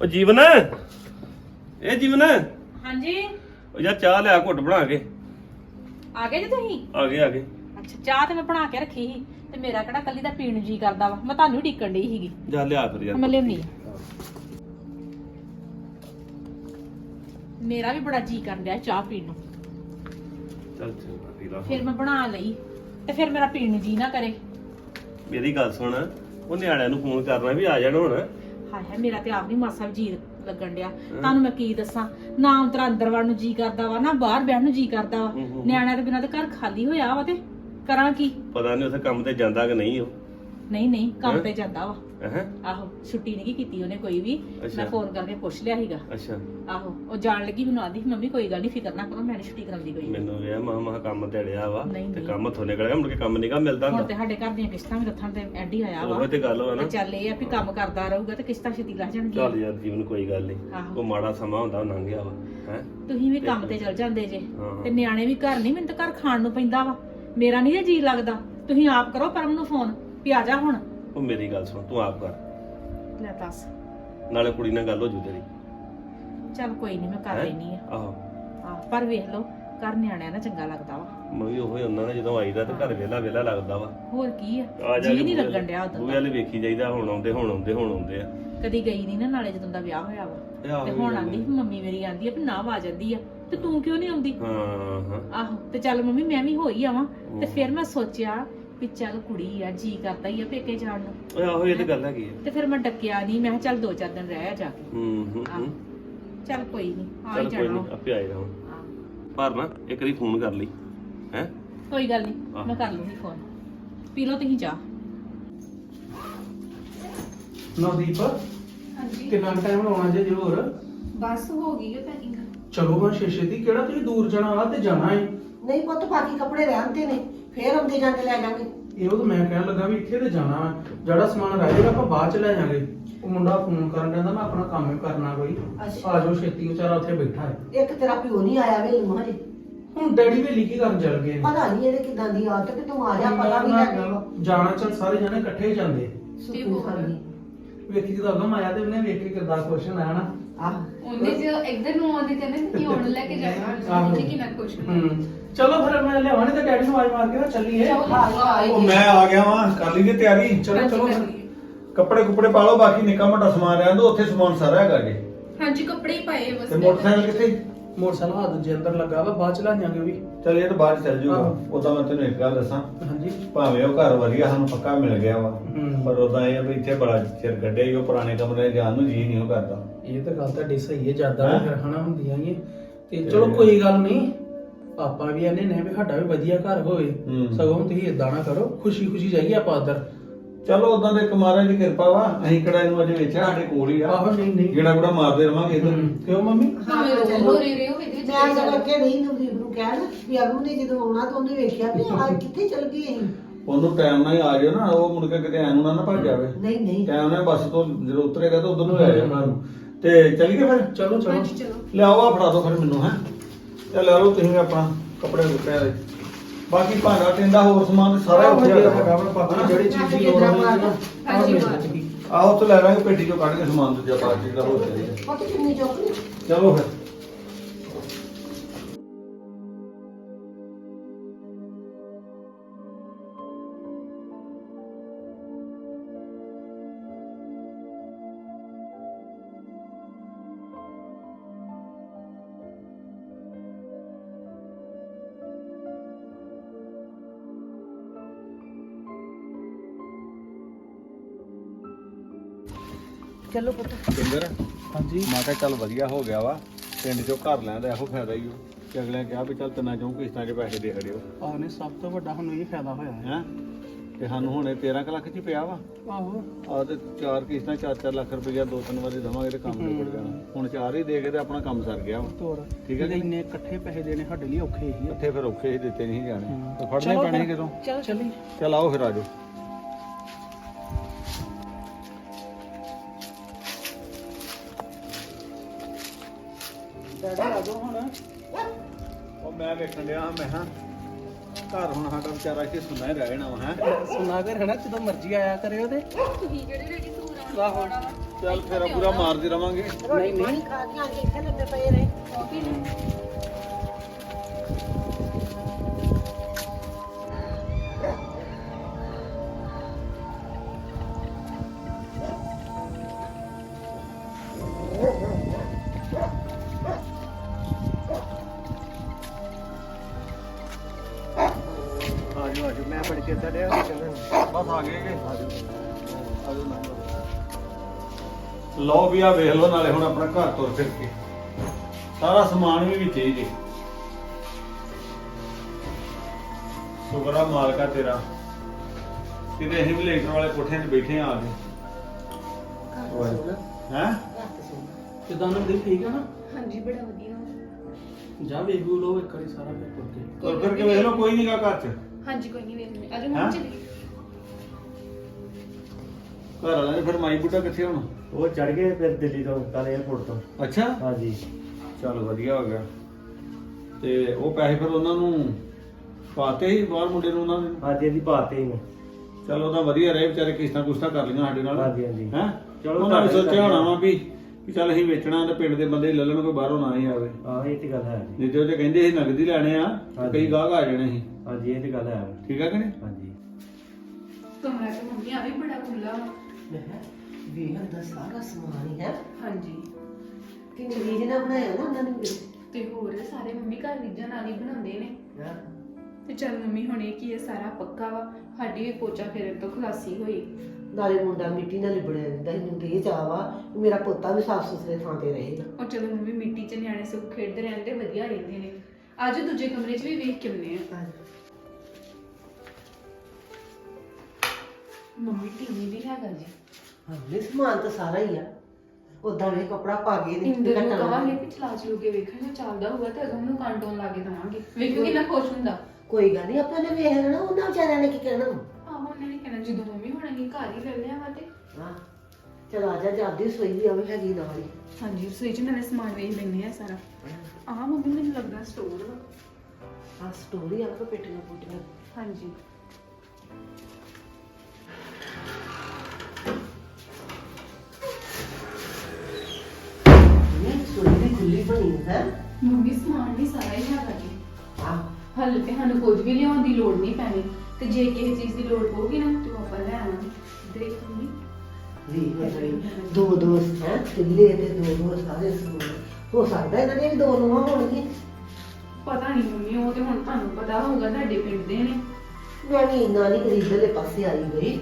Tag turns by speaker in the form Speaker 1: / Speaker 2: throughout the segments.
Speaker 1: ਉਹ ਜੀਵਨ। ਇਹ ਜੀਵਨ।
Speaker 2: ਹਾਂਜੀ।
Speaker 1: ਉਹ ਯਾਰ ਚਾਹ ਲਿਆ ਘੁੱਟ ਬਣਾ ਕੇ।
Speaker 2: ਆ ਗਏ ਜੀ ਤੁਸੀਂ?
Speaker 1: ਆ ਗਏ ਆ ਗਏ।
Speaker 2: ਅੱਛਾ ਚਾਹ ਤੇ ਮੈਂ ਬਣਾ ਕੇ ਰੱਖੀ ਸੀ ਤੇ ਮੇਰਾ ਕਿਹੜਾ ਕੱਲੀ ਦਾ ਪੀਣ ਨੂੰ ਜੀ ਕਰਦਾ ਵਾ। ਮੈਂ ਤੁਹਾਨੂੰ ਢੀਕਣ ਡਈ ਸੀਗੀ।
Speaker 1: ਜਾ ਲਿਆ ਫਿਰ ਯਾਰ।
Speaker 2: ਮੈਂ ਲਿਆਉਣੀ ਮੇਰਾ ਵੀ ਬੜਾ ਜੀ ਕਰਨ ਡਿਆ ਚਾਹ ਪੀਣ ਨੂੰ।
Speaker 1: ਚੱਲ ਚੱਲ ਪੀ ਲਾ
Speaker 2: ਫਿਰ ਮੈਂ ਬਣਾ ਲਈ ਤੇ ਫਿਰ ਮੇਰਾ ਪੀਣ ਨੂੰ ਜੀ ਨਾ ਕਰੇ।
Speaker 1: ਮੇਰੀ ਗੱਲ ਸੁਣ। ਉਹ ਨਿਆਣਿਆਂ ਨੂੰ ਫੋਨ ਕਰਨਾ ਵੀ ਆ ਜਾਣ ਹੁਣ।
Speaker 2: ਹਾਏ ਹਾਏ ਮੇਰਾ ਤੇ ਆਪ ਨਹੀਂ ਮਾਸਾ ਵੀ ਜੀ ਲੱਗਣ ਡਿਆ। ਤੁਹਾਨੂੰ ਮੈਂ ਕੀ ਦੱਸਾਂ? ਨਾ ਉਤਰਾ ਅੰਦਰ ਵੜਨ ਨੂੰ ਜੀ ਕਰਦਾ ਵਾ ਨਾ ਬਾਹਰ ਬਹਿਣ ਨੂੰ ਜੀ ਕਰਦਾ ਵਾ।
Speaker 1: ਹੂੰ, ਹੂੰ।
Speaker 2: ਨਿਆਣਿਆਂ ਦੇ ਬਿਨਾਂ ਤੇ ਘਰ ਖਾਲੀ ਹੋਇਆ ਵਾ ਤੇ ਕਰਾਂ ਕੀ?
Speaker 1: ਪਤਾ ਨਹੀਂ ਉੱਥੇ ਕੰਮ ਤੇ ਜਾਂਦਾ ਕਿ ਨਹੀਂ ਉਹ।
Speaker 2: ਨਹੀਂ ਨਹੀਂ ਕੰਮ
Speaker 1: ਹੈਂ?
Speaker 2: ਤੇ ਜਾਂਦਾ ਵਾ।
Speaker 1: ਹੈ?
Speaker 2: ਆਹੋ ਛੁੱਟੀ ਨਹੀਂ ਕੀਤੀ ਉਹਨੇ ਕੋਈ ਵੀ।
Speaker 1: ਅੱਛਾ।
Speaker 2: ਮੈਂ ਫੋਨ ਕਰਕੇ ਪੁੱਛ ਲਿਆ ਸੀਗਾ।
Speaker 1: ਅੱਛਾ।
Speaker 2: ਆਹੋ ਉਹ ਜਾਣ ਲੱਗੀ ਮੈਨੂੰ ਆਂਦੀ ਸੀ, ਮੰਮੀ ਕੋਈ ਗੱਲ ਨਹੀਂ ਫਿਕਰ ਨਾ ਕਰੋ ਮੈਂ ਨੀ ਛੁੱਟੀ ਕਰਾਉਂਦੀ ਕੋਈ।
Speaker 1: ਮੈਨੂੰ ਵੇ ਮਹਾ ਮਹਾ ਕੰਮ ਤੇ ਅੜਿਆ ਵਾ
Speaker 2: ਨਹੀਂ,
Speaker 1: ਤੇ
Speaker 2: ਨਹੀਂ।
Speaker 1: ਕੰਮ ਉੱਥੋਂ ਨਿਕਲ ਗਿਆ ਮੁੜ ਕੇ ਕੰਮ ਨਿਕਾ ਮਿਲਦਾ
Speaker 2: ਹੁਣ
Speaker 1: ਹੁੰਦਾ
Speaker 2: ਤੇ ਸਾਡੇ ਘਰ ਦੀਆਂ ਕਿਸ਼ਤਾਂ ਵੀ ਰੱਖਣ ਤੇ ਐਡੀ ਆਇਆ ਵਾ।
Speaker 1: ਉਹ ਤੇ ਗੱਲ ਵਾ ਨਾ।
Speaker 2: ਤੇ ਚੱਲ ਇਹ ਆ ਵੀ ਕੰਮ ਕਰਦਾ ਰਹੂਗਾ ਤੇ ਕਿਸ਼ਤਾਂ ਛੇਤੀ ਲੱਗ ਜਾਣਗੀਆਂ।
Speaker 1: ਚੱਲ ਯਾਰ ਜੀਵਨ ਕੋਈ ਗੱਲ ਨਹੀਂ
Speaker 2: ਆਹੋ।
Speaker 1: ਉਹ ਮਾੜਾ ਸਮਾਂ ਹੁੰਦਾ ਉਹ ਲੰਘ ਗਿਆ ਵਾ ਹੈ?
Speaker 2: ਤੁਸੀਂ ਵੀ ਕੰਮ ਤੇ ਚਲ ਜਾਂਦੇ ਜੇ।
Speaker 1: ਹਾਂ।
Speaker 2: ਤੇ ਨਿਆਣੇ ਵੀ ਘਰ ਨਹੀਂ ਮੈਨੂੰ ਤਾਂ ਘਰ ਖਾਣ ਨੂੰ ਪੈਂਦਾ ਵਾ। ਮੇਰਾ ਨਹੀਂ ਜੀ ਲੱਗਦਾ। ਤੁਸੀਂ ਆਪ ਕਰੋ ਪਰਮ ਨੂੰ ਫੋਨ। ਵੀ ਆ ਜਾ ਹੁਣ।
Speaker 1: ਉਹ ਮੇਰੀ ਗੱਲ ਸੁਣ ਤੂੰ ਆਪ ਕਰ।
Speaker 2: ਲੈ ਦੱਸ।
Speaker 1: ਨਾਲੇ ਕੁੜੀ ਨਾਲ ਗੱਲ ਹੋ ਜੂ ਤੇਰੀ।
Speaker 2: ਚੱਲ ਕੋਈ ਨਹੀਂ ਮੈਂ ਕਰ
Speaker 1: ਹੈਂ?
Speaker 2: ਲੈਣੀ ਆ।
Speaker 1: ਆਹੋ।
Speaker 2: ਆਹ, ਪਰ ਵੇਖ ਲਓ ਘਰ ਨਿਆਣਿਆਂ ਨਾਲ ਚੰਗਾ ਲੱਗਦਾ ਵਾ।
Speaker 1: ਮੈਂ ਵੀ ਉਹ ਉਹਨਾਂ ਨੇ ਜਦੋਂ ਆਈਦਾ ਤੇ ਘਰ ਵੇਲਾ ਵੇਲਾ ਲੱਗਦਾ ਵਾ।
Speaker 2: ਹੋਰ ਕੀ
Speaker 1: ਆ?
Speaker 2: ਆ
Speaker 1: ਜਾ
Speaker 2: ਜੀ
Speaker 1: ਕੇ
Speaker 2: ਨਹੀਂ ਲੱਗਣ ਡਿਆ ਉਦੋਂ
Speaker 1: ਬੂਹੇ ਵਾਲੇ ਵੇਖੀ ਜਾਈਦਾ ਹੁਣ ਆਉਂਦੇ ਹੁਣ ਆਉਂਦੇ ਹੁਣ ਆਉਂਦੇ ਆ।
Speaker 2: ਕਦੀ ਗਈ ਨਹੀਂ ਨਾ ਨਾਲੇ ਜਦੋਂ ਦਾ ਵਿਆਹ ਹੋਇਆ ਵਾ।
Speaker 1: ਆਹੋ
Speaker 2: ਤੇ ਹੁਣ ਆਂਦੀ ਮੰਮੀ ਮੇਰੀ ਆਂਦੀ ਆ ਵੀ ਨਾ ਆ ਜਾਂਦੀ ਆ। ਤੇ ਤੂੰ ਕਿਉਂ ਨਹੀਂ ਆਉਂਦੀ?
Speaker 1: ਹਾਂ ਹਾਂ।
Speaker 2: ਆਹੋ ਤੇ ਚੱਲ ਮੰਮੀ ਮੈਂ ਵੀ ਹੋਈ ਆਵਾਂ। ਤੇ ਫਿਰ ਮੈਂ ਸੋਚਿਆ ਵੀ ਚੱਲ ਕੁੜੀ ਆ ਜੀ ਕਰਦਾ ਹੀ ਆ ਪੇਕੇ ਜਾਣ ਨੂੰ।
Speaker 1: ਓਏ ਆਹੋ ਇਹ ਤੇ ਗੱਲ ਹੈਗੀ
Speaker 2: ਤੇ ਫਿਰ ਮੈਂ ਡੱਕਿਆ ਨਹੀਂ ਮੈਂ ਕਿਹਾ ਚੱਲ ਦੋ ਚਾਰ ਦਿਨ ਰਹਿ ਆ ਜਾ ਕੇ।
Speaker 1: ਹੂੰ ਹੂੰ
Speaker 2: ਆਹੋ।
Speaker 1: ਹੂੰ।
Speaker 2: ਚੱਲ ਕੋਈ ਨਹੀਂ ਆ
Speaker 1: ਚੱਲ
Speaker 2: ਹੀ
Speaker 1: ਕੋਈ
Speaker 2: ਜਾਣਾ।
Speaker 1: ਨਹੀਂ ਆਪੇ ਆਏਗਾ ਹੁਣ।
Speaker 2: ਹਾਂ,
Speaker 1: ਪਰ ਨਾ ਇੱਕ ਵਾਰੀ ਫੋਨ ਕਰ ਲਈ ਹੈ?
Speaker 2: ਕੋਈ ਗੱਲ ਨਹੀਂ। ਮੈਂ ਕਰ ਲੂੰਗੀ ਫੋਨ। ਪੀ ਲਓ ਤੁਸੀਂ ਚਾਹ।
Speaker 3: ਨਵਦੀਪ
Speaker 4: ਹਾਂਜੀ।
Speaker 3: ਕਿੰਨਾ ਟਾਈਮ ਲਾਉਣਾ ਜੇ ਹੋਰ
Speaker 4: ਬਸ ਹੋ ਗਈ ਹੈ ਪੈਕਿੰਗ
Speaker 3: ਚਲੋ ਮੈਂ ਸ਼ੇਸ਼ੇ ਦੀ ਕਿਹੜਾ ਤੁਸੀਂ ਦੂਰ ਜਾਣਾ ਵਾ ਤੇ ਜਾਣਾ ਹੈ
Speaker 5: ਨਹੀਂ ਪੁੱਤ ਬਾਕੀ ਕੱਪੜੇ ਰਹਿੰਦੇ ਨੇ ਫੇਰ ਆਉਂਦੇ ਜਾਂਦੇ ਲੈ ਜਾਵਾਂਗੇ।
Speaker 3: ਇਹੋ ਤਾਂ ਮੈਂ ਕਹਿਣ ਲੱਗਾ ਵੀ ਇੱਥੇ ਤੇ ਜਾਣਾ ਵਾ। ਜਿਹੜਾ ਸਮਾਨ ਰਹਿ ਜਾਏਗਾ ਆਪਾਂ ਬਾਅਦ ਚ ਲੈ ਜਾਾਂਗੇ। ਉਹ ਮੁੰਡਾ ਫੋਨ ਕਰਨ ਕਹਿੰਦਾ ਮੈਂ ਆਪਣਾ ਕੰਮ ਹੀ ਕਰਨਾ ਕੋਈ।
Speaker 5: ਅੱਛਾ।
Speaker 3: ਆ ਜਾਓ ਛੇਤੀ ਵਿਚਾਰਾ ਉੱਥੇ ਬੈਠਾ ਹੈ।
Speaker 5: ਇੱਕ ਤੇਰਾ ਪਿਓ ਨਹੀਂ ਆਇਆ ਵੇ ਨੂੰ ਹਜੇ?
Speaker 3: ਹੁਣ ਡੈਡੀ ਵੇਲੀ ਕੀ ਕਰਨ ਚੱਲ ਗਏ ਨੇ?
Speaker 5: ਪਤਾ ਨਹੀਂ ਇਹਦੇ ਕਿਦਾਂ ਦੀ ਆਦਤ ਕਿ ਤੂੰ ਆ ਜਾ ਪਤਾ ਵੀ ਲੱਗੇਗਾ
Speaker 3: ਜਾਣਾ ਚੱਲ ਸਾਰੇ ਜਣੇ ਇਕੱਠੇ ਹੀ ਜਾਂਦੇ।
Speaker 5: ਸੁੱਤੀ ਸਾਰੀ
Speaker 3: ਵੇਖੀ ਜਦੋਂ ਅਗਮ ਆਇਆ ਤੇ ਉਹਨੇ ਵੇਖ ਕੇ ਕਿਰਦਾਰ ਕੁਐਸਚਨ ਆਇਆ ਨਾ
Speaker 5: ਆਹ।
Speaker 4: ਉਹਨੇ ਜੇ ਇੱਧਰ ਨੂੰ ਆਉਂਦੇ ਨਾ ਕਿ ਹੁਣ ਲੈ ਕੇ ਜਾਣਾ।
Speaker 3: ਆਹੋ।
Speaker 4: ਜੀ ਕਿੰਨਾ
Speaker 3: ਹੂੰ। ਚਲੋ ਫਿਰ ਮੈਂ ਲਿਆਵਾਂ ਤੇ ਡੈਡੀ ਨੂੰ ਆਵਾਜ਼ ਮਾਰ ਕੇ ਨਾ ਚੱਲੀਏ।
Speaker 6: ਉਹ ਮੈਂ ਆ ਗਿਆ ਵਾਂ ਕਰ ਲਈ ਜੀ ਤਿਆਰੀ
Speaker 3: ਚਲੋ ਚਲੋ
Speaker 6: ਕੱਪੜੇ ਕੁਪੜੇ ਪਾ ਲਓ ਬਾਕੀ ਨਿੱਕਾ ਮੋਟਾ ਸਮਾਨ ਰਹਿਣ ਦੋ ਉੱਥੇ ਸਮਾਨ ਸਾਰਾ ਹੈਗਾ ਜੀ।
Speaker 4: ਹਾਂਜੀ ਕੱਪੜੇ ਹੀ ਪਾਏ ਬਸ
Speaker 6: ਤੇ ਮੋਟਰਸਾਈਕਲ ਕਿੱਥੇ?
Speaker 3: ਮੋਟਰਸਾਈਕਲ ਹੱਥ ਦੇ ਅੰਦਰ ਲੱਗਾ ਵਾ ਬਾਅਦ ਚ ਲੈ ਜਾਾਂਗੇ ਉਹ ਵੀ
Speaker 6: ਚੱਲ ਇਹ ਤਾਂ ਬਾਅਦ ਚ ਚੱਲ ਜੂਗਾ
Speaker 3: ਆਹੋ।
Speaker 6: ਉਦਾਂ ਮੈਂ ਤੈਨੂੰ ਇੱਕ ਗੱਲ ਦੱਸਾਂ
Speaker 3: ਹਾਂਜੀ
Speaker 6: ਭਾਵੇਂ ਉਹ ਘਰ ਵਧੀਆ ਸਾਨੂੰ ਪੱਕਾ ਮਿਲ ਗਿਆ ਵਾ
Speaker 3: ਹੂੰ।
Speaker 6: ਪਰ ਉਦਾਂ ਇਹ ਆ ਵੀ ਇੱਥੇ ਬੜਾ ਚਿਰ ਕੱਢਿਆ ਹੀ ਉਹ ਪੁਰਾਣੇ ਕਮਰੇ 'ਚ ਜਾਣ ਨੂੰ ਜੀ ਨਹੀਂ ਉਹ ਕਰਦਾ
Speaker 3: ਇਹ ਤਾਂ ਗੱਲ ਤੁਹਾਡੀ ਸਹੀ ਹੈ ਜ਼ਿਆਦਾ
Speaker 6: ਹੈਂ?
Speaker 3: ਫਿਰ ਹਨਾ ਹੁੰਦੀਆਂ ਹੀ ਤੇ ਚਲੋ ਕੋਈ ਗੱਲ ਨਹੀਂ ਪਾਪਾ ਵੀ ਇਹਨੇ ਨੇ ਵੀ ਸਾਡਾ ਵੀ ਵਧੀਆ ਘਰ ਹੋਵੇ
Speaker 6: ਹੂੰ।
Speaker 3: ਸਗੋਂ ਤੁਸੀਂ ਇਦਾਂ ਨਾ ਕਰੋ ਖੁਸ਼ੀ ਖੁਸ਼ੀ ਜਾਈਏ ਆਪਾਂ ਉਧਰ
Speaker 6: ਚਲੋ ਉਦਾਂ ਦੇ ਕੁਮਾਰਾਂ ਦੀ ਕਿਰਪਾ ਵਾ ਅਸੀਂ ਕਿਹੜਾ ਇਹਨੂੰ ਅਜੇ ਵੇਚਿਆ ਸਾਡੇ ਕੋਲ ਹੀ ਆ।
Speaker 3: ਆਹੋ ਨਹੀਂ ਨਹੀਂ।
Speaker 6: ਜਿਹੜਾ ਕੁੜਾ ਮਾਰਦੇ ਰਵਾਂਗੇ ਇੱਧਰ।
Speaker 3: ਕਿਉਂ ਮੰਮੀ?
Speaker 4: ਹਾਂ ਰੋ ਰੇ ਰੇ ਹੋ ਇਹਦੇ ਵਿੱਚ
Speaker 5: ਮੈਂ ਜਦ ਅੱਗੇ ਨਹੀਂ ਨਵਦੀਪ ਨੂੰ ਕਹਿਣ ਵੀ ਅਗੂ ਨੇ ਜਦੋਂ ਆਉਣਾ ਤਾਂ ਉਹਨੇ ਵੇਖਿਆ ਵੀ ਆ ਕਿੱਥੇ ਚਲ ਗਈ ਅਸੀਂ
Speaker 6: ਉਹਨੂੰ ਟਾਈਮ ਨਾਲ ਹੀ ਆ ਜਾਓ ਨਾ ਉਹ ਮੁੜ ਕੇ ਕਿਤੇ ਐਨੂੰ ਨਾ ਨਾ ਭੱਜ ਜਾਵੇ।
Speaker 5: ਨਹੀਂ ਨਹੀਂ।
Speaker 6: ਟਾਈਮ ਨਾਲ ਬੱਸ ਤੋਂ ਜਦੋਂ ਉਤਰੇਗਾ ਤਾਂ ਉਧਰ ਨੂੰ ਲੈ ਜਾਣਾ ਉਹਨੂੰ ਤੇ ਚੱਲੀਏ ਫਿਰ?
Speaker 3: ਚਲੋ ਚਲੋ।
Speaker 4: ਹਾਂਜੀ ਚਲੋ।
Speaker 6: ਲਿਆਓ ਆ ਫੜਾ ਦੋ ਫਿਰ ਮੈਨੂੰ ਹੈ। ਚੱਲ ਲੈ ਲਓ ਤੁਸੀਂ ਆਪਣਾ ਕੱਪੜੇ ਕੁੱਪੜੇ ਵਾਲੇ। ਬਾਕੀ ਭਾਂਡਾ ਟਿੰਡਾ ਹੋਰ ਸਮਾਨ ਤੇ ਸਾਰਾ ਉੱਥੇ ਹੈਗਾ
Speaker 3: ਬਾਕੀ ਜਿਹੜੀ ਚੀਜ਼ ਦੀ ਲੋੜ ਹੋਵੇ
Speaker 4: ਹਾਂਜੀ।
Speaker 6: ਆਹ ਉੱਥੇ ਲੈ ਲਾਂਗੇ ਪੇਟੀ ਚੋਂ ਕੱਢ ਕੇ ਸਮਾਨ ਦੂਜਾ ਪਲਾਸਟਿਕ ਦਾ ਹੋ ਜਾਏਗਾ
Speaker 5: ਪੁੱਤ ਕਿੰਨੀ ਚੁੱਕ
Speaker 6: ਚਲੋ ਫਿਰ।
Speaker 5: ਚਲੋ ਪੁੱਤ।
Speaker 6: ਸਿੰਦਰ
Speaker 3: ਹਾਂਜੀ।
Speaker 6: ਮੈਂ ਕਿਹਾ ਚੱਲ ਵਧੀਆ ਹੋ ਗਿਆ ਵਾ ਪਿੰਡ ਚੋਂ ਘਰ ਲੈਣ ਦਾ ਇਹੋ ਫਾਇਦਾ ਹੀ ਉਹ ਕਿ ਅਗਲੇ ਕਿਹਾ ਵੀ ਚੱਲ ਤਿੰਨਾਂ ਚੋਂ ਕਿਸ਼ਤਾਂ 'ਚ ਪੈਸੇ ਦੇ ਖੜਿਓ
Speaker 3: ਆਨੇ ਸਭ ਤੋਂ ਵੱਡਾ ਸਾਨੂੰ ਇਹ ਫਾਇਦਾ ਹੋਇਆ ਹੈ।
Speaker 6: ਹੈ? ਤੇ ਸਾਨੂੰ ਹੁਣ ਇਹ 13 ਕੁ ਲੱਖ 'ਚ ਹੀ ਪਿਆ ਵਾ।
Speaker 3: ਆਹੋ।
Speaker 6: ਆ ਤੇ ਚਾਰ ਕਿਸ਼ਤਾਂ 4-4 ਲੱਖ ਰੁਪਈਆ ਦੋ ਤਿੰਨ ਵਾਰੀ ਦਵਾਂਗੇ ਤੇ ਕੰਮ ਨਿਬੜ ਜਾਣਾ। ਹੁਣ ਚਾਰ ਹੀ ਦੇ ਕੇ ਤੇ ਆਪਣਾ ਕੰਮ ਸਰ ਗਿਆ ਵਾ।
Speaker 3: ਤੋਰ
Speaker 6: ਠੀਕ ਹੈ ਜੀ।
Speaker 3: ਇੰਨੇ ਇਕੱਠੇ ਪੈਸੇ ਦੇਣੇ ਸਾਡੇ ਲਈ ਔਖੇ ਹੀ ਆ।
Speaker 6: ਇੱਥੇ ਫਿਰ ਔਖੇ ਹੀ ਦਿੱਤੇ ਨਹੀਂ ਜਾਣੇ। ਤੇ ਫੜਨੇ ਪੈਣੇ। ਕਿਦੋਂ
Speaker 3: ਚਲ ਚੱਲੀ
Speaker 6: ਚੱਲ ਆਓ ਫਿਰ ਆਜੋ
Speaker 3: ਜਾਓ ਹੁਣ।
Speaker 6: ਉਹ ਮੈਂ ਵੇਖਣ ਡਿਆ ਮੈਂ ਹਾਂ। ਘਰ ਹੁਣ ਸਾਡਾ ਵਿਚਾਰਾ ਸੁਣਾ ਹੀ ਰਹਿ ਜਾਣਾ ਵਾ ਹੈ।
Speaker 3: ਸੁਣਾ ਕੇ ਰਹਿਣਾ ਜਦੋਂ ਮਰਜ਼ੀ ਆਇਆ ਕਰਿਓ ਤੇ।
Speaker 4: ਤੁਸੀਂ ਕਿਹੜੇ ਵੇਲੇ ਦੂਰ ਆਉਣਾ
Speaker 3: ਆਹੋ।
Speaker 4: ਆਉਣਾ ਵਾ।
Speaker 6: ਚੱਲ ਫੇਰਾ ਪੂਰਾ ਮਾਰਦੇ ਰਵਾਂਗੇ।
Speaker 5: ਰੋਟੀ ਪਾਣੀ ਖਾ ਕੇ ਆ ਕੇ ਇੱਥੇ ਲੰਮੇ ਪਏ ਰਹੇ।
Speaker 6: ਆਜੋ ਆ ਗਏ ਕਿ ਨਾ ਲਓ ਵੀ ਆ ਵੇਖ ਲਓ ਨਾਲੇ ਹੁਣ ਆਪਣਾ ਘਰ ਤੁਰ ਫਿਰ ਕੇ। ਸਾਰਾ ਸਮਾਨ ਵੀ ਵਿੱਚ ਹੀ ਜੀ। ਸ਼ੁਕਰ ਆ ਮਾਲਕਾ ਤੇਰਾ। ਕਿਤੇ ਅਸੀਂ ਵੀ ਲੈਟਰ ਵਾਲੇ ਕੋਠਿਆਂ 'ਚ ਬੈਠੇ ਆ ਕੇ। ਹੈ?
Speaker 3: ਕਿਦਾਂ ਨੰਦੀ ਠੀਕ ਆ ਨਾ?
Speaker 4: ਹਾਂਜੀ ਬੜਾ ਵਧੀਆ।
Speaker 3: ਜਾ ਵੇਖੂ ਲੋ ਇੱਕ ਵਾਰੀ ਸਾਰਾ ਫਿਰ ਤੁਰ ਕੇ।
Speaker 6: ਤੁਰ ਫਿਰ ਕੇ ਵੇਖ ਲਓ ਕੋਈ ਨਹੀਂਗਾ ਘਰ 'ਚ।
Speaker 4: ਹਾਂਜੀ ਕੋਈ ਨਹੀਂ ਅਜੇ ਚਲੀ
Speaker 6: ਘਰ ਵਾਲਿਆਂ ਨੇ ਫਿਰ ਮਾਈ ਬੂਟਾ ਕਿੱਥੇ ਹੁਣ?
Speaker 1: ਉਹ ਚੜ ਗਏ ਫਿਰ ਦਿੱਲੀ ਤੋਂ ਕੱਲ 에어ਪੋਰਟ ਤੋਂ।
Speaker 6: ਅੱਛਾ?
Speaker 1: ਹਾਂਜੀ।
Speaker 6: ਚਲ ਵਧੀਆ ਹੋ ਗਿਆ। ਤੇ ਉਹ ਪੈਸੇ ਫਿਰ ਉਹਨਾਂ ਨੂੰ ਪਾਤੇ ਹੀ ਬਾਹਰ ਮੁੰਡੇ ਨੂੰ ਉਹਨਾਂ ਨੇ?
Speaker 1: ਹਾਂਜੀ ਇਹਦੀ ਪਾਤੇ ਹੀ ਨੇ।
Speaker 6: ਚਲ ਉਹਦਾ ਵਧੀਆ ਰਹੇ ਵਿਚਾਰੇ ਕਿਸ਼ਤਾਂ ਕੁਸ਼ਤਾਂ ਕਰ ਲਈਆਂ ਸਾਡੇ ਨਾਲ।
Speaker 1: ਹਾਂਜੀ, ਹਾਂਜੀ।
Speaker 6: ਹੈ?
Speaker 1: ਚਲੋ
Speaker 6: ਉਹਨਾਂ ਨੇ ਸੋਚਿਆ। ਹੋਣਾ ਵਾ ਵੀ ਵੀ ਚੱਲ ਅਸੀਂ ਵੇਚਣਾ ਤੇ ਪਿੰਡ ਦੇ ਬੰਦੇ ਲੈ ਲੈਣ ਕੋਈ ਬਾਹਰੋਂ ਨਾ ਹੀ ਆਵੇ।
Speaker 1: ਆਹ ਇਹ ਤੇ ਗੱਲ ਹੈ ਜੀ।
Speaker 6: ਨਹੀਂ ਤੇ ਉਹ ਤੇ ਕਹਿੰਦੇ ਸੀ ਨਗਦੀ ਲੈਣੇ ਆ ਤੇ। ਕਈ ਗਾਹਕ ਆ ਜਾਣੇ ਸੀ।
Speaker 1: ਹਾਂਜੀ ਇਹ ਤੇ ਗੱਲ ਹੈ।
Speaker 6: ਠੀਕ ਆ ਕਿ ਨਹੀਂ?
Speaker 1: ਹਾਂਜੀ।
Speaker 4: ਕਮਰਾ ਤੇ ਮੰਮੀ ਆ ਵੀ ਬੜਾ ਖੁੱਲਾ ਵਾ।
Speaker 5: ਮੈਂ ਕਿਹਾ, ਵੀ ਅੰਦਰ ਸਾਰਾ ਸਮਾਨ ਹੀ ਹੈ।
Speaker 4: ਹਾਂਜੀ।
Speaker 5: ਕਿੰਨੀ ਰੀਝ ਨਾਲ ਬਣਾਇਆ ਨਾ ਉਹਨਾਂ ਨੇ ਵੀ।
Speaker 4: ਤੇ ਹੋਰ ਸਾਰੇ ਮੰਮੀ ਘਰ ਰੀਝਾਂ ਨਾਲ ਹੀ ਬਣਾਉਂਦੇ ਨੇ।
Speaker 5: ਹਾਂ।
Speaker 4: ਤੇ ਚੱਲ ਮੰਮੀ ਹੁਣ ਇਹ ਕੀ ਇਹ ਸਾਰਾ ਪੱਕਾ ਵਾ। ਸਾਡੀ ਵੀ ਪੋਚਾ ਫੇਰਨ ਤੋਂ ਖਲਾਸੀ ਹੋਈ।
Speaker 5: ਨਾਲੇ ਮੁੰਡਾ ਮਿੱਟੀ ਨਾਲ ਲਿਬੜਿਆ ਰਹਿੰਦਾ ਸੀ ਮੈਨੂੰ ਤੇ ਇਹ ਚਾਅ ਵਾ ਵੀ ਮੇਰਾ ਪੋਤਾ ਵੀ ਸਾਫ਼ ਸੁਥਰੇ ਥਾਂ ਤੇ ਰਹੇਗਾ
Speaker 4: ਉਹ ਚਲੋ ਮੰਮੀ ਮਿੱਟੀ 'ਚ ਨਿਆਣੇ ਸੁੱਖ ਖੇਡਦੇ ਰਹਿੰਦੇ ਵਧੀਆ ਰਹਿੰਦੇ ਨੇ। ਅੱਜ ਦੂਜੇ ਕਮਰੇ 'ਚ ਵੀ ਵੇਖ ਕੇ ਆਉਂਦੇ ਆ। ਮੰਮੀ ਟੀਵੀ ਵੀ ਹੈਗਾ ਜੀ।
Speaker 5: ਹਾਂ ਸਮਾਨ ਤਾਂ ਸਾਰਾ ਹੀ ਆ। ਉਦਾਂ ਵੀ ਕੱਪੜਾ ਪਾ ਕੇ ਨਹੀਂ
Speaker 4: ਇੰਦਰ ਨੂੰ ਕਹਾਂਗੇ ਕਿ ਚਲਾ ਚਲੂ ਕੇ ਵੇਖਣ ਜੇ ਚੱਲਦਾ ਹੋਊਗਾ ਤੇ ਅਗਮ ਨੂੰ ਕੰਟੋਨ ਲਾ ਕੇ ਦਵਾਂਗੇ। ਵੇਖੋ ਕਿੰਨਾ ਖੁਸ਼ ਹੁੰਦਾ।
Speaker 5: ਕੋਈ ਗੱਲ ਨਹੀਂ ਆਪਾਂ ਨੇ ਵੇਖ ਲੈਣਾ ਉਹਨਾਂ ਵਿਚਾਰਿਆਂ ਨੇ ਕੀ ਕਹਿਣਾ
Speaker 4: ਆਹੋ ਉਹਨੇ ਨਹੀਂ ਕਹਿਣਾ ਜਦੋਂ ਮੰਮੀ ਹੁਣ ਅਸੀਂ ਘਰ ਹੀ ਲੈ ਲਿਆ ਵਾ ਤੇ।
Speaker 5: ਹਾਂ ਚਲ ਆ ਜਾ ਜਾਂਦੀ ਸੋਈ ਵੀ ਆਵੇ ਹੈਗੀ ਨਾਲ ਹੀ।
Speaker 4: ਹਾਂਜੀ ਰਸੋਈ 'ਚ ਨਾਲੇ ਸਮਾਨ ਵੇਖ ਲੈਂਦੇ ਆ ਸਾਰਾ। ਆਹ ਮੰਮੀ ਮੈਨੂੰ ਲੱਗਦਾ ਸਟੋਰ ਵਾ।
Speaker 5: ਆ ਸਟੋਰੀ ਆ ਕੋ ਪੇਟੀਆਂ ਪੁੱਟੀਆਂ
Speaker 4: ਹਾਂਜੀ।
Speaker 5: ਖੁੱਲੀ ਬਣੀ ਹੈ?
Speaker 4: ਮੰਮੀ ਸਮਾਨ ਵੀ ਸਾਰਾ ਹੀ ਹੈਗਾ ਜੀ।
Speaker 5: ਆ
Speaker 4: ਹਲ ਤੇ ਸਾਨੂੰ ਕੁਝ ਵੀ ਲਿਆਉਣ ਦੀ ਲੋੜ ਨਹੀਂ ਪੈਣੀ। ਤੇ ਜੇ ਕਿਸੇ ਚੀਜ਼ ਦੀ ਲੋੜ ਪਊਗੀ ਨਾ ਤੇ ਆਪਾਂ ਲੈ ਆਵਾਂਗੇ। ਦੇਖ ਮੰਮੀ।
Speaker 5: ਵੀ ਹੋਈ ਦੋ ਦੋਸਤ ਹੈ ਕਿੱਲੇ ਦੇ ਦੋ ਦੋ ਸਾਰੇ ਸਮਾਨ। ਹੋ ਸਕਦਾ ਇਹਨਾਂ ਦੇ ਵੀ ਦੋ ਨੂੰਹਾਂ ਹੋਣਗੀਆਂ।
Speaker 4: ਪਤਾ ਨਹੀਂ ਮੰਮੀ ਉਹ ਤੇ ਹੁਣ ਤੁਹਾਨੂੰ ਪਤਾ ਹੋਊਗਾ ਤੁਹਾਡੇ ਪਿੰਡ ਦੇ ਨੇ।
Speaker 5: ਮੈਂ ਵੀ ਇੰਨਾ ਨਹੀਂ ਖਰੀਦਲੇ ਪਾਸੇ ਆਈ ਗਈ।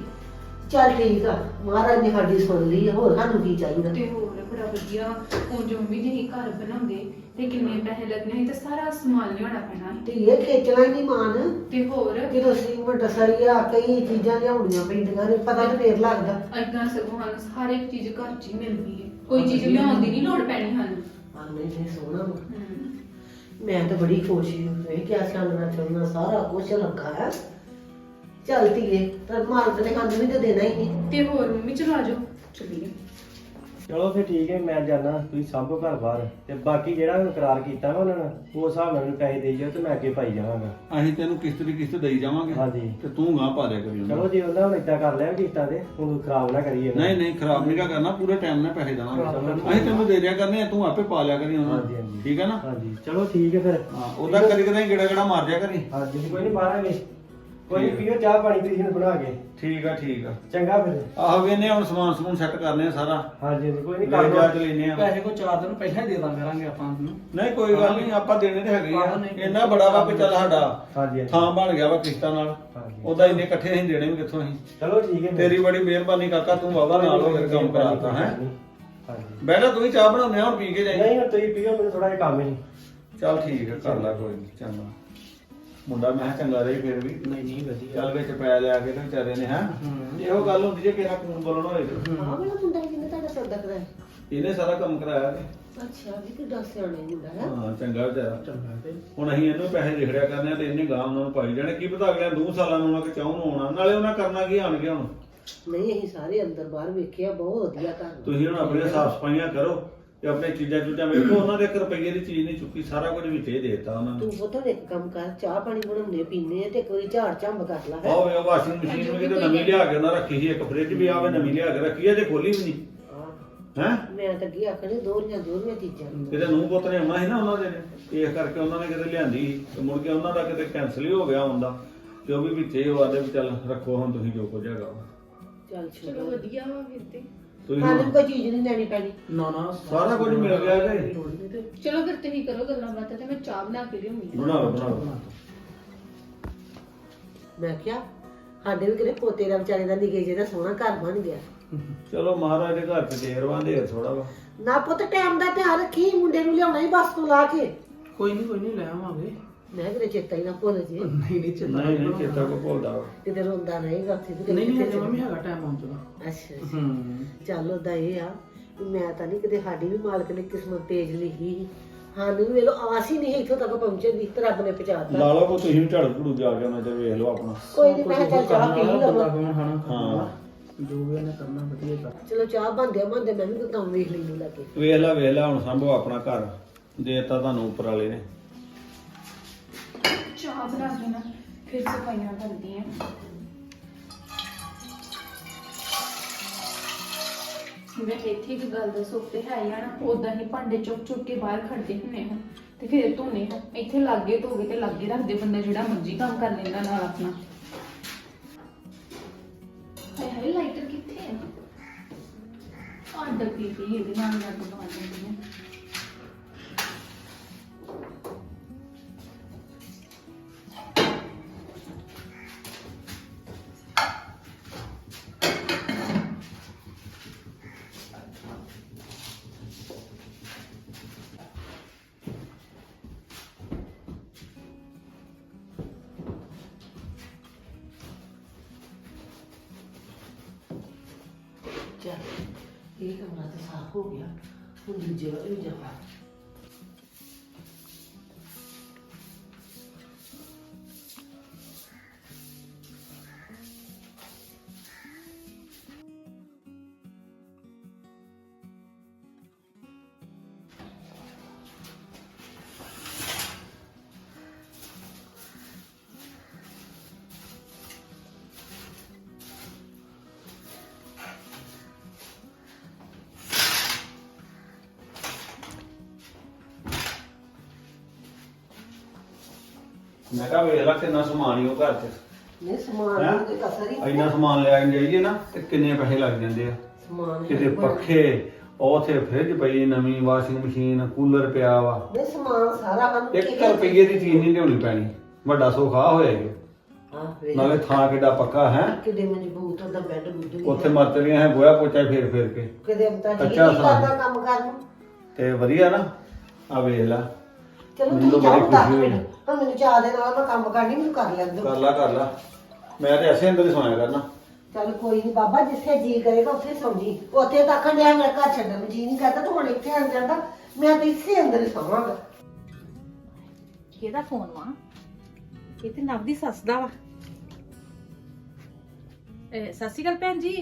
Speaker 5: ਚੱਲ ਠੀਕ ਆ ਮਹਾਰਾਜ ਨੇ ਸਾਡੀ ਸੁਣ ਲਈ ਆ, ਹੋਰ ਸਾਨੂੰ ਕੀ ਚਾਹੀਦਾ?
Speaker 4: ਤੇ ਹੋਰ ਬੜਾ ਵਧੀਆ ਉਹ ਜੋ ਮੰਮੀ ਜੇ ਅਸੀਂ ਘਰ ਬਣਾਉਂਦੇ ਤੇ ਕਿੰਨੇ ਪੈਸੇ ਲੱਗਣੇ ਸੀ ਤੇ ਸਾਰਾ ਸਮਾਨ ਲਿਆਉਣਾ ਪੈਣਾ ਸੀ।
Speaker 5: ਤੇ ਇਹ ਖੇਚਣਾ ਹੀ ਨਹੀਂ ਮਾਨ।
Speaker 4: ਤੇ ਹੋਰ?
Speaker 5: ਜਦੋਂ ਸੀਮਟ ਸਰੀਆ ਕਈ ਚੀਜ਼ਾਂ ਲਿਆਉਣੀਆਂ ਪੈਂਦੀਆਂ ਨੇ ਪਤਾ ਤੇ ਫੇਰ ਲੱਗਦਾ।
Speaker 4: ਏਦਾਂ ਸਗੋਂ ਸਾਨੂੰ ਹਰ ਇੱਕ ਚੀਜ਼ ਘਰ 'ਚ ਹੀ ਮਿਲਦੀ ਹੈ। ਕੋਈ ਚੀਜ਼ ਲਿਆਉਣ ਦੀ ਨਹੀਂ ਲੋੜ ਪੈਣੀ ਸਾਨੂੰ।
Speaker 5: ਹਾਂ ਨਹੀਂ ਨਹੀਂ ਸੋਹਣਾ ਵਾ।
Speaker 4: ਹਮ।
Speaker 5: ਮੈਂ ਤਾਂ ਬੜੀ ਖੁਸ਼ ਹਾਂ ਵੇ ਕਿਆ ਚਾਨਣਾ ਚਾਨਣਾ ਸਾਰਾ ਕੁਝ ਲੱਗਾ ਹੈ। ਚੱਲ ਧੀਏ ਪਰ ਮਾਲਕ ਨੇ ਕੰਨ ਵੀ ਤਾਂ ਦੇਣਾ ਹੀ ਨਹੀਂ।
Speaker 4: ਤੇ ਹੋਰ ਮੰਮੀ ਚਲੋ ਆਜੋ ਚੱਲੀਏ
Speaker 1: ਚਲੋ ਫਿਰ ਠੀਕ ਹੈ ਮੈਂ ਜਾਣਾ ਤੁਸੀਂ ਸਾਂਭੋ ਘਰ ਬਾਹਰ ਤੇ ਬਾਕੀ ਜਿਹੜਾ ਹੁਣ ਇਕਰਾਰ ਕੀਤਾ ਨਾ ਉਹਨਾਂ ਨੇ ਉਹ ਹਿਸਾਬ ਨਾਲ ਮੈਨੂੰ ਪੈਸੇ ਦੇਈ ਜਾਓ ਤੇ ਮੈਂ ਅੱਗੇ ਪਾਈ ਜਾਵਾਂਗਾ
Speaker 6: ਅਸੀਂ ਤੈਨੂੰ ਕਿਸ਼ਤ ਦੀ ਕਿਸ਼ਤ ਦੇਈ ਜਾਵਾਂਗੇ
Speaker 1: ਹਾਂਜੀ।
Speaker 6: ਤੇ ਤੂੰ ਗਾਂ ਪਾ ਦਿਆ ਕਰੀ ਉਹਨਾਂ
Speaker 1: ਚਲੋ
Speaker 6: ਨੂੰ।
Speaker 1: ਜੇ ਉਹਨਾਂ ਨੇ ਇਦਾਂ ਕਰ ਲਿਆ ਕਿਸ਼ਤਾਂ ਤੇ ਹੁਣ ਖਰਾਬ ਨਾ ਕਰੀਏ ਨਾ।
Speaker 6: ਨਹੀਂ ਨਹੀਂ ਖਰਾਬ ਨਹੀਂ ਕਰਨਾ ਪੂਰੇ ਟਾਈਮ ਨਾਲ ਪੈਸੇ ਦੇਵਾਂਗੇ। ਅਸੀਂ ਤੈਨੂੰ ਦੇ ਦਿਆ ਕਰਨੇ ਆ ਤੂੰ ਆਪੇ ਪਾ ਲਿਆ ਕਰੀ ਉਹਨਾਂ
Speaker 1: ਹਾਂਜੀ
Speaker 6: ਨੂੰ।
Speaker 1: ਹਾਂਜੀ
Speaker 6: ਠੀਕ ਹੈ ਨਾ
Speaker 1: ਹਾਂਜੀ ਚਲੋ ਠੀਕ ਹੈ ਫਿਰ
Speaker 6: ਹਾਂ ਉਹਦਾ ਕਦੀ ਕਦਾਈ ਗੇੜਾ ਗੇੜਾ ਮਾਰ ਦਿਆ ਕਰੀ
Speaker 1: ਹਾਂਜੀ ਕੋਈ ਨਹੀਂ ਬਾਹਰਾਂਗੇ ਕੋਈ ਨੀ, ਪੀਓ ਚਾਹ ਪਾਣੀ ਤੁਸੀਂ ਹੁਣ ਬਣਾ ਕੇ।
Speaker 6: ਠੀਕ ਆ ਠੀਕ ਆ।
Speaker 1: ਚੰਗਾ ਫਿਰ।
Speaker 6: ਆਹ ਵੀ ਇਹਨੇ ਹੁਣ ਸਮਾਨ ਸਮੂਨ ਸੈੱਟ ਕਰਨੇ ਆ ਸਾਰਾ।
Speaker 1: ਹਾਂਜੀ ਹਾਂਜੀ ਕੋਈ ਨਹੀਂ
Speaker 6: ਲੈ
Speaker 1: ਕਰ
Speaker 6: ਜਾ
Speaker 1: ਲਓ।
Speaker 6: ਚ ਲੈਨੇ ਆ।
Speaker 3: ਪੈਸੇ ਕੋ ਚਾਰ ਦਿਨ ਪਹਿਲਾਂ ਹੀ ਦੇ ਦਾਂ ਕਰਾਂਗੇ ਆਪਾਂ ਨੂੰ।
Speaker 6: ਨਹੀਂ ਕੋਈ ਗੱਲ ਨਹੀਂ ਆਪਾਂ ਦੇਣੇ ਤੇ ਹੈਗੇ ਆ।
Speaker 3: ਨਹੀਂ।
Speaker 6: ਇੰਨਾ ਬੜਾ ਵਾ ਵੀ ਚੱਲ ਸਾਡਾ
Speaker 1: ਹਾਂਜੀ। ਹਾਂਜੀ।
Speaker 6: ਥਾਂ ਬਣ ਗਿਆ ਵਾ ਕਿਸ਼ਤਾਂ ਨਾਲ।
Speaker 1: ਹਾਂਜੀ।
Speaker 6: ਉਹਦਾ ਇੰਨੇ ਇਕੱਠੇ ਅਸੀਂ ਦੇਣੇ ਵੀ ਕਿੱਥੋਂ ਅਸੀਂ?
Speaker 1: ਚਲੋ ਠੀਕ ਹੈ। ਫਿਰ।
Speaker 6: ਤੇਰੀ ਬੜੀ ਮਿਹਰਬਾਨੀ ਕਾਕਾ ਤੂੰ ਵਾਵਾ ਨਾਲ ਹੋ ਕੇ ਕੰਮ ਕਰਾਤਾ ਹੈ?
Speaker 1: ਹਾਂਜੀ।
Speaker 6: ਬੈਠਾ ਤੂੰ ਹੀ ਚਾਹ ਬਣਾਉਂਦੇ ਆ ਹੁਣ ਪੀ ਕੇ ਜਾਈਂ।
Speaker 1: ਨਹੀਂ ਹੁਣ ਤੁਸੀਂ ਪੀਓ ਮੈਨੂੰ ਥੋੜਾ ਜਿਹਾ ਕੰਮ ਹੈ
Speaker 6: ਚੱਲ ਠੀਕ ਹੈ ਕਰ ਲੈ ਕੋਈ ਨੀ ਚੰਗਾ। ਮੁੰਡਾ ਮੈਂ ਕਿਹਾ ਚੰਗਾ ਰਹੀ ਫਿਰ ਵੀ।
Speaker 3: ਨਹੀਂ ਨਹੀਂ ਵਧੀਆ।
Speaker 6: ਚੱਲ ਵਿੱਚ ਪੈ ਲਿਆ ਕੇ ਤੇ ਵਿਚਾਰੇ ਨੇ ਹੈ?
Speaker 3: ਹੂੰ।
Speaker 6: ਇਹੋ ਗੱਲ ਹੁੰਦੀ ਜੇ ਕਿਹੜਾ ਖੂਨ ਬੋਲਣਾ ਹੋਏ ਤੇ।
Speaker 5: ਆਹ ਵਾਲਾ ਮੁੰਡਾ ਕਿੰਨੇ ਤੁਹਾਡਾ ਸੌਦਾ ਕਰਾਇਆ?
Speaker 6: ਇਹਨੇ ਸਾਰਾ ਕੰਮ ਕਰਾਇਆ ਤੇ।
Speaker 5: ਅੱਛਾ ਵੀ ਕਿੱਡਾ ਸਿਆਣਾ ਮੁੰਡਾ ਹੈ?
Speaker 6: ਹਾਂ ਚੰਗਾ ਵਿਚਾਰਾ।
Speaker 3: ਚੰਗਾ ਤੇ।
Speaker 6: ਹੁਣ ਅਸੀਂ ਇਹਨੂੰ ਪੈਸੇ ਲਿਖੜਿਆ ਕਰਨੇ ਆ ਤੇ ਇਹਨੇ ਗਾਂ ਉਹਨਾਂ ਨੂੰ ਪਾਈ ਜਾਣੇ। ਕੀ ਪਤਾ ਅਗਲੇ ਦੋ ਸਾਲਾਂ ਨੂੰ ਆਉਣਾ ਕਿ ਚਾਹ ਨੂੰ ਆਉਣਾ ਨਾਲੇ ਉਹਨਾਂ ਕਰਨਾ ਕੀ ਆਣ ਕੇ ਹੁਣ।
Speaker 5: ਨਹੀਂ ਅਸੀਂ ਸਾਰੇ ਅੰਦਰ ਬਾਹਰ ਵੇਖਿਆ ਬਹੁਤ ਵਧੀਆ ਘਰ ਵਾ।
Speaker 6: ਤੁਸੀਂ ਹੁਣ ਆਪਣੀਆਂ ਸਾਫ਼ ਸਫਾਈਆਂ ਕਰੋ। ਤੇ ਆਪਣੇ ਚੀਜ਼ਾਂ ਚੂਜ਼ਾਂ ਵੇਖੋ ਉਹਨਾਂ ਦੇ 1 ਰੁਪਈਏ ਦੀ ਚੀਜ਼ ਨਹੀਂ ਚੁੱਕੀ ਸਾਰਾ ਕੁਝ ਵਿੱਚ ਹੀ ਦੇਤਾ ਉਹਨਾਂ ਨੇ।
Speaker 5: ਤੂੰ ਪੁੱਤ ਇੱਕ ਕੰਮ ਕਰ ਚਾਹ ਪਾਣੀ ਬਣਾਉਂਦੇ ਪੀਂਦੇ ਆ ਤੇ ਇੱਕ ਵਾਰੀ ਝਾੜ ਝੰਬ ਕਰ ਲਾ ਹੈ।
Speaker 6: ਆਹ ਵੇ ਵਾਸ਼ਿੰਗ ਮਸ਼ੀਨ ਵੀ ਕਿਤੇ ਨਵੀਂ ਲਿਆ ਕੇ ਉਹਨਾਂ ਰੱਖੀ ਸੀ ਇੱਕ ਫ੍ਰਿਜ ਵੀ ਆਵੇ ਨਵੀਂ ਲਿਆ ਕੇ ਰੱਖੀ ਹੈ ਜੇ ਖੋਲੀ ਵੀ ਨਹੀਂ। ਹੈ?
Speaker 5: ਮੈਂ ਤਾਂ ਅੱਗੇ ਆਖਣੀ ਦੋਹਰੀਆਂ ਦੋਹਰੀਆਂ ਚੀਜ਼ਾਂ
Speaker 6: ਕਿਤੇ ਨੂੰ ਪੁੱਤ ਨੇ ਆਉਣਾ ਸੀ ਨਾ ਉਹਨਾਂ ਦੇ ਨੇ ਇਸ ਕਰਕੇ ਉਹਨਾਂ ਨੇ ਕਿਤੇ ਲਿਆਂਦੀ ਸੀ। ਤੇ ਮੁੜ ਕੇ ਉਹਨਾਂ ਦਾ ਕਿਤੇ ਕੈਨਸਲ ਹੀ ਹੋ ਗਿਆ ਹੁੰਦਾ। ਤੇ ਉਹ ਵੀ ਵਿੱਚੇ ਉਹ ਆਦੇ ਵੀ ਚੱਲ ਰੱਖੋ ਹੁਣ ਤੁਸੀਂ ਜੋ ਕੁਝ ਹੈਗਾ। ਵਾ।
Speaker 5: ਚੱਲ
Speaker 4: ਚਲੋ ਵਧੀਆ ਵਾ ਫਿਰ ਤੇ।
Speaker 6: ਤੁਸੀਂ
Speaker 5: ਸਾਨੂੰ ਕੋਈ ਚੀਜ਼ ਨਹੀਂ ਲੈਣੀ ਪੈਣੀ।
Speaker 3: ਨਾ ਨਾ
Speaker 6: ਸਾਰਾ ਕੁਝ ਮਿਲ ਗਿਆ ਕਿ
Speaker 3: ਲੋੜ ਨਹੀਂ ਤੇ
Speaker 4: ਚਲੋ ਫਿਰ ਤੁਸੀਂ ਕਰੋ ਗੱਲਾਂ ਬਾਤਾਂ ਤੇ ਮੈਂ ਚਾਹ ਬਣਾ ਕੇ ਲਿਆਉਂਗੀ
Speaker 6: ਬਣਾ ਲਓ ਬਣਾ ਲਓ
Speaker 5: ਮੈਂ ਕਿਹਾ ਸਾਡੇ ਵੀ ਕਿਤੇ ਪੋਤੇ ਦਾ ਵਿਚਾਰੇ ਦਾ ਨਿੱਕੇ ਜਿਹੇ ਦਾ ਸੋਹਣਾ ਘਰ ਬਣ ਗਿਆ।
Speaker 6: ਚਲੋ ਮਹਾਰਾਜ ਦੇ ਘਰ ਚ ਦੇਰ ਵਾਂਦੇ ਥੋੜਾ ਵਾ
Speaker 5: ਨਾ ਪੁੱਤ ਟਾਈਮ ਦਾ ਧਿਆਨ ਰੱਖੀ ਮੁੰਡੇ ਨੂੰ ਲਿਆਉਣਾ ਹੀ ਬੱਸ ਤੋਂ ਲਾ ਕੇ।
Speaker 3: ਕੋਈ ਨਹੀਂ ਕੋਈ ਨਹੀਂ ਲੈ ਆਵਾਂਗੇ।
Speaker 5: ਮੈਂ ਕਿਤੇ ਚੇਤਾ ਹੀ ਨਾ ਭੁੱਲ ਜੇ
Speaker 3: ਨਹੀਂ ਨਹੀਂ ਚਿੰਤਾ
Speaker 6: ਨਹੀਂ ਨਹੀਂ ਚੇਤਾ ਕੋ ਭੁੱਲਦਾ। ਵਾ।
Speaker 5: ਕਿਤੇ ਰੋਂਦਾ ਰਹੇਗਾ ਉੱਥੇ ਵੀ
Speaker 3: ਨਹੀਂ ਨਹੀਂ ਹਜੇ ਮੰਮੀ ਹੈਗਾ ਟਾਈਮ ਆਉਣ ਦਾ
Speaker 5: ਅੱਛਾ ਅੱਛਾ।
Speaker 3: ਹੂੰ।
Speaker 5: ਚੱਲ ਉਹਦਾ ਇਹ ਆ ਵੀ ਮੈਂ ਤਾਂ ਨਹੀਂ ਕਿਤੇ ਸਾਡੀ ਵੀ ਮਾਲਕ ਨੇ ਕਿਸਮਤ ਤੇਜ ਲਿਖੀ ਸੀ। ਸਾਨੂੰ ਵੀ ਵੇਲੋ ਆਸ ਹੀ ਨਹੀਂ ਸੀ ਇੱਥੋਂ ਤੱਕ ਪਹੁੰਚਣ ਦੀ ਤੇ ਰੱਬ ਨੇ ਪਹੁੰਚਾਤਾ।
Speaker 6: ਲਾ ਲਓ ਕੋ ਤੁਸੀਂ ਵੀ ਝੜ ਝੜੂ ਜਾ ਕੇ ਉਹਨਾਂ ਤੇ ਵੇਖ ਲਓ ਆਪਣਾ।
Speaker 5: ਕੋਈ ਨਹੀਂ ਮੈਂ ਕਿਹਾ ਚੱਲ ਚਾਹ ਪੀ
Speaker 3: ਬੰਦਾ
Speaker 5: ਲਵਾਂ।
Speaker 6: ਹਾਂ।
Speaker 3: ਜੋ ਵੀ ਉਹਨੇ ਕਰਨਾ ਵਧੀਆ ਕਰ।
Speaker 5: ਚਲੋ ਚਾਹ ਬੰਦੇ ਬੰਦੇ ਮੈਂ ਵੀ ਕੋਈ ਕੰਮ ਵੇਖ ਲੈਣੀ ਲੱਗੇ
Speaker 6: ਵੇਖ ਲੈ ਵੇਖ ਲੈ ਹੁਣ ਸੰਭੋ ਆਪਣਾ ਘਰ। ਦੇਤਾ ਤੁਹਾਨੂੰ ਉੱਪਰ ਵਾਲੇ ਨੇ।
Speaker 4: ਚਾਹ ਬਣਾ ਕੇ ਨਾ ਫਿਰ ਸਫਾਈਆਂ ਕਰਦੀ ਆ ਮੈਂ ਇੱਥੇ ਇੱਕ ਗੱਲ ਦੱਸੋ ਤੇ ਹੈ ਹੀ ਉਦਾਂ ਹੀ ਭਾਂਡੇ ਚੁੱਕ ਚੁੱਕ ਕੇ ਬਾਹਰ ਖੜਦੇ ਹੁੰਨੇ ਹਾਂ ਤੇ ਫਿਰ ਧੋਨੇ ਹਾਂ ਇੱਥੇ ਲੱਗੇ ਧੋਗੇ ਤੇ ਲਾਗੇ ਰੱਖਦੇ ਬੰਦਾ ਜਿਹੜਾ ਮਰਜ਼ੀ ਕੰਮ ਕਰ ਲੈਂਦਾ ਨਾਲ ਆਪਣਾ। ਹਾਏ ਹਾਏ ਲਾਈਟਰ ਕਿੱਥੇ ਹੈ ਆ ਡੱਬੀ ਪਈ ਇਹਦੇ ਨਾਲ ਨਾਲ ਬਣਾ ਦਿੰਦੀ ਹਾਂ
Speaker 5: ਇਹ ਕਮਰਾ ਤਾਂ ਸਾਫ਼ ਹੋ ਗਿਆ। ਹੁਣ ਦੂਜੇ ਵੱਲ ਵੀ ਜਾਵਾਂ
Speaker 6: ਮੈਂ ਕਿਹਾ ਵੇਖ ਲੈ ਕਿੰਨਾ ਸਮਾਨ ਹੀ ਉਹ ਘਰ 'ਚ।
Speaker 5: ਨਹੀਂ ਸਮਾਨ? ਦੀ ਕੋਈ ਕਸਰ ਹੀ ਨਹੀਂ
Speaker 6: ਇੰਨਾ ਸਮਾਨ ਲਿਆ ਕੇ ਜਾਈਏ ਨਾ ਤੇ ਕਿੰਨੇ ਪੈਸੇ ਲੱਗ ਜਾਂਦੇ ਆ।
Speaker 5: ਸਮਾਨ ਹੈ
Speaker 6: ਕਿਤੇ। ਪੱਖੇ ਉਥੇ ਫ੍ਰਿਜ ਪਈ ਨਵੀਂ ਵਾਸ਼ਿੰਗ ਮਸ਼ੀਨ ਕੂਲਰ ਪਿਆ ਵਾ।
Speaker 5: ਨਹੀਂ ਸਮਾਨ ਸਾਰਾ ਹਨ
Speaker 6: 1 ਰੁਪਏ ਦੀ ਚੀਜ਼ ਨਹੀਂ ਲਿਆਉਣੀ ਪੈਣੀ। ਵੱਡਾ ਸੋਖਾ ਹੋਇਆ ਜੀ
Speaker 5: ਹਾਂ ਵੇਖ।
Speaker 6: ਨਾਲੇ ਥਾਂ ਕਿੱਡਾ ਪੱਕਾ ਹੈ?
Speaker 5: ਕਿਤੇ ਮਜ਼ਬੂਤ ਉਹਦਾ ਬੈੱਡ ਵੀ
Speaker 6: ਉੱਥੇ ਮਰਤਰੀਆਂ ਹੈ ਗੋਇਆ ਪੋਚਾ ਫੇਰ ਫੇਰ ਕੇ।
Speaker 5: ਕਿਤੇ ਅੰਤਾ ਜੀ ਨਹੀਂ। ਕਰਦਾ ਕੰਮ ਕਰਨ ਨੂੰ।
Speaker 6: ਤੇ ਵਧੀਆ ਨਾ। ਆ ਵੇਖ ਲੈ।
Speaker 5: ਚਲੋ
Speaker 6: ਮੈਨੂੰ ਤਾਂ ਬੜੀ ਖੁਸ਼ੀ ਹੋਈ।
Speaker 5: ਮਿੰਟ ਹੁਣ ਮੈਨੂੰ ਚਾਹ ਦੇ ਨਾਲ ਮੈਂ ਕੰਮ ਕਰਨੀ ਮੈਨੂੰ ਕਰ ਲੈਣ ਦਿਓ
Speaker 6: ਕਰ ਲਾ ਕਰ ਲਾ। ਮੈਂ ਤੇ ਐਸੇ ਅੰਦਰ ਹੀ ਸੋਇਆ ਕਰਨਾ
Speaker 5: ਚੱਲ ਕੋਈ ਨਹੀਂ ਬਾਬਾ ਜਿੱਥੇ ਜੀ ਕਰੇਗਾ ਉੱਥੇ ਸੌਂ ਜੀ। ਉੱਥੇ ਤਾਂ ਆਖਣ ਡਿਆ ਮੇਰਾ ਘਰ ਛੱਡਣ ਨੂੰ ਜੀ ਨਹੀਂ ਕਰਦਾ ਤੂੰ ਹੁਣ ਇੱਥੇ ਆ ਜਾਂਦਾ ਮੈਂ ਤਾਂ ਇੱਥੇ ਅੰਦਰ ਹੀ ਸੌਵਾਂਗਾ।
Speaker 2: ਕਿਹਦਾ ਫੋਨ ਵਾ? ਇਹ ਤੇ ਨਵ ਦੀ ਸੱਸ ਦਾ ਵਾ। ਇਹ ਸਤਿ ਸ਼੍ਰੀ ਅਕਾਲ ਭੈਣ ਜੀ।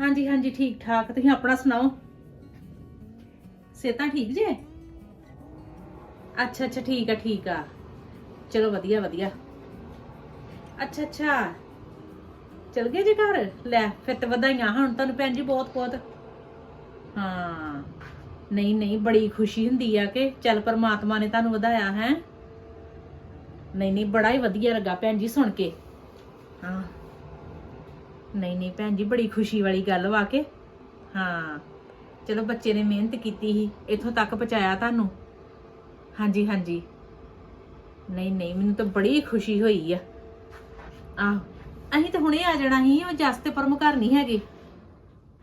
Speaker 2: ਹਾਂਜੀ ਹਾਂਜੀ ਠੀਕ ਠਾਕ ਤੁਸੀਂ ਆਪਣਾ ਸੁਣਾਓ? ਸਿਹਤਾਂ ਠੀਕ ਜੇ? ਅੱਛਾ ਅੱਛਾ, ਠੀਕ ਆ ਠੀਕ ਆ। ਚਲੋ, ਵਧੀਆ ਵਧੀਆ। ਅੱਛਾ ਅੱਛਾ। ਚਲ ਗਏ ਜੀ ਘਰ? ਲੈ, ਫਿਰ ਤੇ ਵਧਾਈਆਂ ਹੁਣ ਤੁਹਾਨੂੰ ਭੈਣ ਜੀ ਬਹੁਤ ਬਹੁਤ। ਹਾਂ। ਨਹੀਂ ਨਹੀਂ, ਬੜੀ ਖੁਸ਼ੀ ਹੁੰਦੀ ਆ ਕਿ ਚੱਲ ਪਰਮਾਤਮਾ ਨੇ ਤੁਹਾਨੂੰ ਵਧਾਇਆ, ਹੈ। ਨਹੀਂ ਨਹੀਂ, ਬੜਾ ਹੀ ਵਧੀਆ ਲੱਗਾ ਭੈਣ ਜੀ ਸੁਣ ਕੇ। ਹਾਂ। ਨਹੀਂ ਨਹੀਂ, ਭੈਣ ਜੀ ਬੜੀ ਖੁਸ਼ੀ ਵਾਲੀ ਗੱਲ ਵਾ ਕੇ। ਹਾਂ। ਚਲੋ, ਬੱਚੇ ਨੇ ਮਿਹਨਤ ਕੀਤੀ ਸੀ, ਇੱਥੋਂ ਤੱਕ ਪਹੁੰਚਾਇਆ ਤੁਹਾਨੂੰ। ਹਾਂਜੀ ਹਾਂਜੀ। ਨਹੀਂ ਨਹੀਂ, ਮੈਨੂੰ ਤਾਂ ਬੜੀ ਖੁਸ਼ੀ ਹੋਈ ਆ। ਆਹ, ਅਸੀਂ ਤਾਂ ਹੁਣੇ ਆ ਜਾਣਾ ਸੀ, ਉਹ ਜਸ ਤੇ ਪਰਮ ਘਰ ਨਹੀਂ ਹੈਗੇ।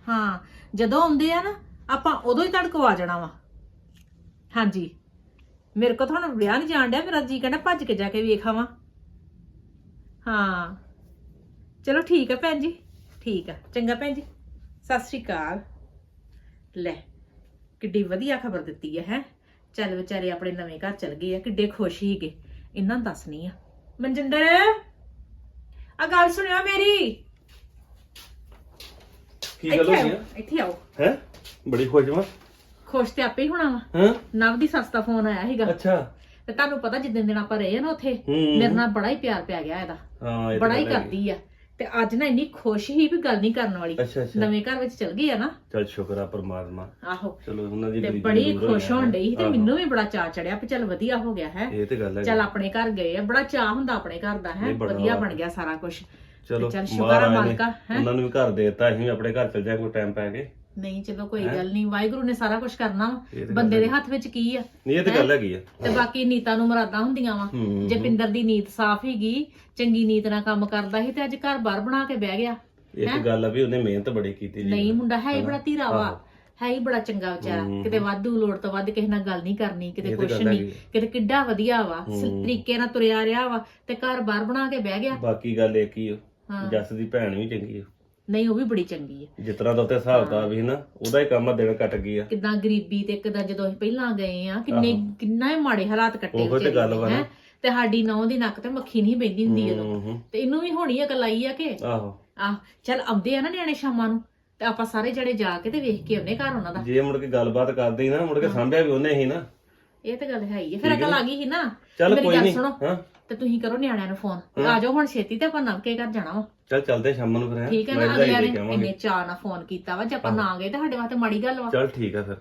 Speaker 2: ਹਾਂ, ਜਦੋਂ ਆਉਂਦੇ ਆ ਨਾ, ਆਪਾਂ ਉਦੋਂ ਹੀ ਤੜਕੋ ਆ ਜਾਣਾ ਵਾ। ਹਾਂਜੀ। ਮੇਰੇ ਕੋ ਤੁਹਾਨੂੰ ਵਿਆਹ ਨਹੀਂ ਜਾਣ ਡਿਆ, ਮੇਰਾ ਜੀ ਕਹਿੰਦਾ ਭੱਜ ਕੇ ਜਾ ਕੇ ਵੇਖ ਆਵਾਂ ਹਾਂ। ਚਲੋ ਠੀਕ ਆ ਭੈਣ ਜੀ। ਠੀਕ ਆ। ਚੰਗਾ ਭੈਣ ਜੀ। ਸਤਿ ਸ਼੍ਰੀ ਅਕਾਲ। ਲੈ, ਕਿੱਡੀ ਵਧੀਆ ਖਬਰ ਦਿੱਤੀ ਹੈ ਹੈ? ਚੱਲ ਵਿਚਾਰੇ ਆਪਣੇ ਨਵੇਂ ਘਰ ਚਲ ਗਏ ਆ ਕਿੱਡੇ ਖੁਸ਼ ਹੀਗੇ ਇਹਨਾਂ ਨੂੰ ਦੱਸਣੀ ਆ। ਮਨਜਿੰਦਰ ਆ ਗੱਲ ਸੁਣਿਓ ਮੇਰੀ।
Speaker 1: ਕੀ ਗੱਲ
Speaker 2: ਇੱਥੇ
Speaker 1: ਹੋਈ
Speaker 2: ਆਓ ਇੱਥੇ ਆਓ।
Speaker 1: ਹੈ? ਬੜੀ ਖੁਸ਼ ਵਾਂ।
Speaker 2: ਖੁਸ਼ ਤੇ ਆਪੇ ਹੀ ਹੋਣਾ ਵਾ।
Speaker 1: ਹਾਂ?
Speaker 2: ਨਵ ਦੀ ਸੱਸ ਦਾ ਫੋਨ ਆਇਆ ਸੀਗਾ।
Speaker 1: ਅੱਛਾ।
Speaker 2: ਤੇ ਤੁਹਾਨੂੰ ਪਤਾ ਜਿੱਦਣ ਦਿਨ ਆਪਾਂ ਰਹੇ ਆ ਨਾ ਉੱਥੇ
Speaker 1: ਹੂੰ।
Speaker 2: ਮੇਰੇ ਨਾਲ ਬੜਾ ਹੀ ਪਿਆਰ ਪਿਆ ਗਿਆ ਇਹਦਾ।
Speaker 1: ਹਾਂ ਇਹ ਤਾਂ
Speaker 2: ਬੜਾ ਹੀ
Speaker 1: ਗੱਲ ਹੈਗੀ।
Speaker 2: ਕਰਦੀ ਆ। ਤੇ ਅੱਜ ਨਾ ਇੰਨੀ ਖੁਸ਼ ਹੀ ਵੀ ਗੱਲ ਨਹੀਂ ਕਰਨ ਵਾਲੀ।
Speaker 7: ਅੱਛਾ ਅੱਛਾ।
Speaker 2: ਨਵੇਂ ਘਰ ਵਿੱਚ ਚਲ ਗਈ ਆ ਨਾ।
Speaker 7: ਚਲ ਸ਼ੁਕਰ ਆ ਪਰਮਾਤਮਾ।
Speaker 2: ਆਹੋ।
Speaker 7: ਚਲੋ ਉਹਨਾਂ ਦੀ
Speaker 2: ਤੇ
Speaker 7: ਗਰੀਬੀ
Speaker 2: ਬੜੀ
Speaker 7: ਦੂਰ
Speaker 2: ਖੁਸ਼। ਹੋਣ ਡਈ ਸੀ ਤੇ
Speaker 7: ਆਹੋ।
Speaker 2: ਮੈਨੂੰ ਵੀ ਬੜਾ ਚਾਅ ਚੜਿਆ ਵੀ ਚੱਲ ਵਧੀਆ ਹੋ ਗਿਆ ਹੈ।
Speaker 7: ਇਹ ਤੇ ਗੱਲ ਹੈ
Speaker 2: ਚੱਲ ਆਪਣੇ ਘਰ ਗਏ ਆ ਬੜਾ ਚਾਅ ਹੁੰਦਾ ਆਪਣੇ ਘਰ ਦਾ ਹੈ।
Speaker 7: ਨਹੀਂ, ਬੜਾ
Speaker 2: ਵਧੀਆ। ਬਣ ਗਿਆ ਸਾਰਾ ਕੁਝ
Speaker 7: ਚਲੋ
Speaker 2: ਚੱਲ ਸ਼ੁਕਰ ਆ
Speaker 7: ਮਹਾਰਾਜ ਨੇ
Speaker 2: ਮਾਲਕਾ, ਹੈਂ।
Speaker 7: ਉਹਨਾਂ ਨੂੰ ਵੀ ਘਰ ਦੇ ਦਿੱਤਾ ਅਸੀਂ ਵੀ ਆਪਣੇ ਘਰ ਚਲ ਜਾ ਕੋਈ ਟਾਈਮ ਪੈ ਕੇ
Speaker 2: ਨਹੀਂ ਚਲੋ ਕੋਈ? ਗੱਲ ਨਹੀਂ ਵਾਹਿਗੁਰੂ ਨੇ ਸਾਰਾ ਕੁਝ ਕਰਨਾ ਵਾ
Speaker 7: ਇਹ ਤੇ
Speaker 2: ਬੰਦੇ ਦੇ। ਹੱਥ ਵਿੱਚ ਕੀ ਆ
Speaker 7: ਨਹੀਂ ਇਹ ਤੇ? ਗੱਲ ਹੈਗੀ ਆ
Speaker 2: ਤੇ ਬਾਕੀ ਨੀਤਾਂ ਨੂੰ ਮਰਾਦਾਂ ਹੁੰਦੀਆਂ ਵਾ
Speaker 7: ਹੂੰ,
Speaker 2: ਜੇ। ਪਿੰਦਰ ਦੀ ਨੀਤ ਸਾਫ਼ ਹੀਗੀ ਚੰਗੀ ਨੀਤ ਨਾਲ ਕੰਮ ਕਰਦਾ ਸੀ ਤੇ ਅੱਜ ਘਰ ਬਾਹਰ ਬਣਾ ਕੇ ਬਹਿ ਗਿਆ
Speaker 7: ਇਹ? ਤੇ ਗੱਲ ਆ ਵੀ ਉਹਨੇ ਮਿਹਨਤ ਬੜੀ ਕੀਤੀ ਜੀ
Speaker 2: ਨਹੀਂ ਮੁੰਡਾ ਹੈ ਹੀ? ਬੜਾ ਧੀਰਾ ਵਾ। ਹੈ ਹੀ ਬੜਾ ਚੰਗਾ ਵਿਚਾਰਾ ਕਿਤੇ। ਵਾਧੂ ਲੋੜ ਤੋਂ ਵੱਧ ਕਿਸੇ ਨਾਲ ਗੱਲ ਨਹੀਂ ਕਰਨੀ ਕਿਤੇ
Speaker 7: ਇਹ ਤੇ
Speaker 2: ਕੁਛ
Speaker 7: ਗੱਲ
Speaker 2: ਨਹੀਂ
Speaker 7: ਹੈਗੀ।
Speaker 2: ਕਿਤੇ ਕਿੱਡਾ ਵਧੀਆ ਵਾ ਸ-। ਤਰੀਕੇ ਨਾਲ ਤੁਰਿਆ ਰਿਹਾ ਵਾ ਤੇ ਘਰ ਬਾਹਰ ਬਣਾ ਕੇ ਬਹਿ ਗਿਆ
Speaker 7: ਬਾਕੀ ਗੱਲ ਇੱਕ ਹੀ ਆ
Speaker 2: ਹਾਂ
Speaker 7: ਜੱਸ ਦੀ ਭੈਣ ਵੀ ਚੰਗੀ ਆ
Speaker 2: ਨਹੀਂ ਉਹ ਵੀ ਬੜੀ ਚੰਗੀ ਹੈ
Speaker 7: ਜਿਸ ਤਰ੍ਹਾਂ ਦਾ ਉੱਤੇ ਹਿਸਾਬ ਦਾ ਵੀ ਨਾ ਉਹਦਾ ਹੀ ਕੰਮ ਆ ਦਿਨ ਕੱਟ ਗਈ ਆ।
Speaker 2: ਕਿਦਾਂ ਗਰੀਬੀ ਤੇ ਕਿਦਾਂ ਜਦੋਂ ਅਸੀਂ ਪਹਿਲਾਂ ਗਏ ਆ ਕਿੰਨੇ। ਕਿੰਨਾ ਹੀ ਮਾੜੇ ਹਾਲਾਤ ਕੱਟੇ
Speaker 7: ਉਹੋ ਤੇ ਗੱਲ ਵਾ ਨਾ।
Speaker 2: ਤੇ ਸਾਡੀ ਨੌਂ ਦੀ ਨੱਕ ਤੇ ਮੱਖੀ ਨਹੀਂ ਬੈਂਦੀ ਹੁੰਦੀ ਉਦੋਂ। ਤੇ ਇਹਨੂੰ ਵੀ ਹੋਣੀ ਅਕਲ ਆਈ ਆ ਕਿ?
Speaker 7: ਆਹੋ।
Speaker 2: ਆਹ ਚੱਲ ਆਉਂਦੇ ਆ ਨਾ ਨਿਆਣੇ ਸ਼ਾਮਾਂ ਨੂੰ ਤੇ ਆਪਾਂ ਸਾਰੇ ਜਣੇ ਜਾ ਕੇ ਤੇ ਵੇਖ ਕੇ ਆਉਨੇ ਘਰ ਉਹਨਾਂ ਦਾ।
Speaker 7: ਜੇ ਮੁੜ ਕੇ ਗੱਲਬਾਤ ਕਰਦੇ ਨਾ ਮੁੜ ਕੇ ਸਾਂਭਿਆ ਵੀ ਉਹਨੇ ਹੀ ਨਾ।
Speaker 2: ਇਹ ਤੇ ਗੱਲ ਹੈ ਹੀ ਆ ਫਿਰ
Speaker 7: ਹੈ
Speaker 2: ਅਕਲ? ਆ ਗਈ ਸੀ ਨਾ
Speaker 7: ਚੱਲ
Speaker 2: ਮੇਰੀ
Speaker 7: ਕੋਈ
Speaker 2: ਗੱਲ
Speaker 7: ਨਹੀਂ
Speaker 2: ਸੁਣੋ
Speaker 7: ਹਾਂ
Speaker 2: ਤੇ ਤੁਸੀਂ ਕਰੋ ਨਿਆਣਿਆਂ ਨੂੰ ਫੋਨ
Speaker 7: ਹਾਂ।
Speaker 2: ਆ ਜਾਓ ਹੁਣ ਛੇਤੀ ਤੇ ਆਪਾਂ ਨਵਕੇ ਘਰ ਜਾਣਾ ਵਾ
Speaker 7: ਚੱਲ ਚੱਲਦੇ ਸ਼ਾਮ ਨੂੰ ਫਿਰ ਹੈਂ?
Speaker 2: ਠੀਕ ਹੈ
Speaker 7: ਮੈਂ
Speaker 2: ਨਾ
Speaker 7: ਵਧਾਈ
Speaker 2: ਅਗਲਿਆਂ
Speaker 7: ਦੇ
Speaker 2: ਨੇ। ਇੰਨੇ ਚਾਅ ਨਾਲ ਫੋਨ ਕੀਤਾ ਵਾ ਜੇ ਆਪਾਂ
Speaker 7: ਹਾਂ।
Speaker 2: ਨਾ ਗਏ ਤੇ ਸਾਡੇ ਵਾਸਤੇ ਮਾੜੀ ਗੱਲ ਵਾ
Speaker 7: ਚੱਲ ਠੀਕ ਆ ਫਿਰ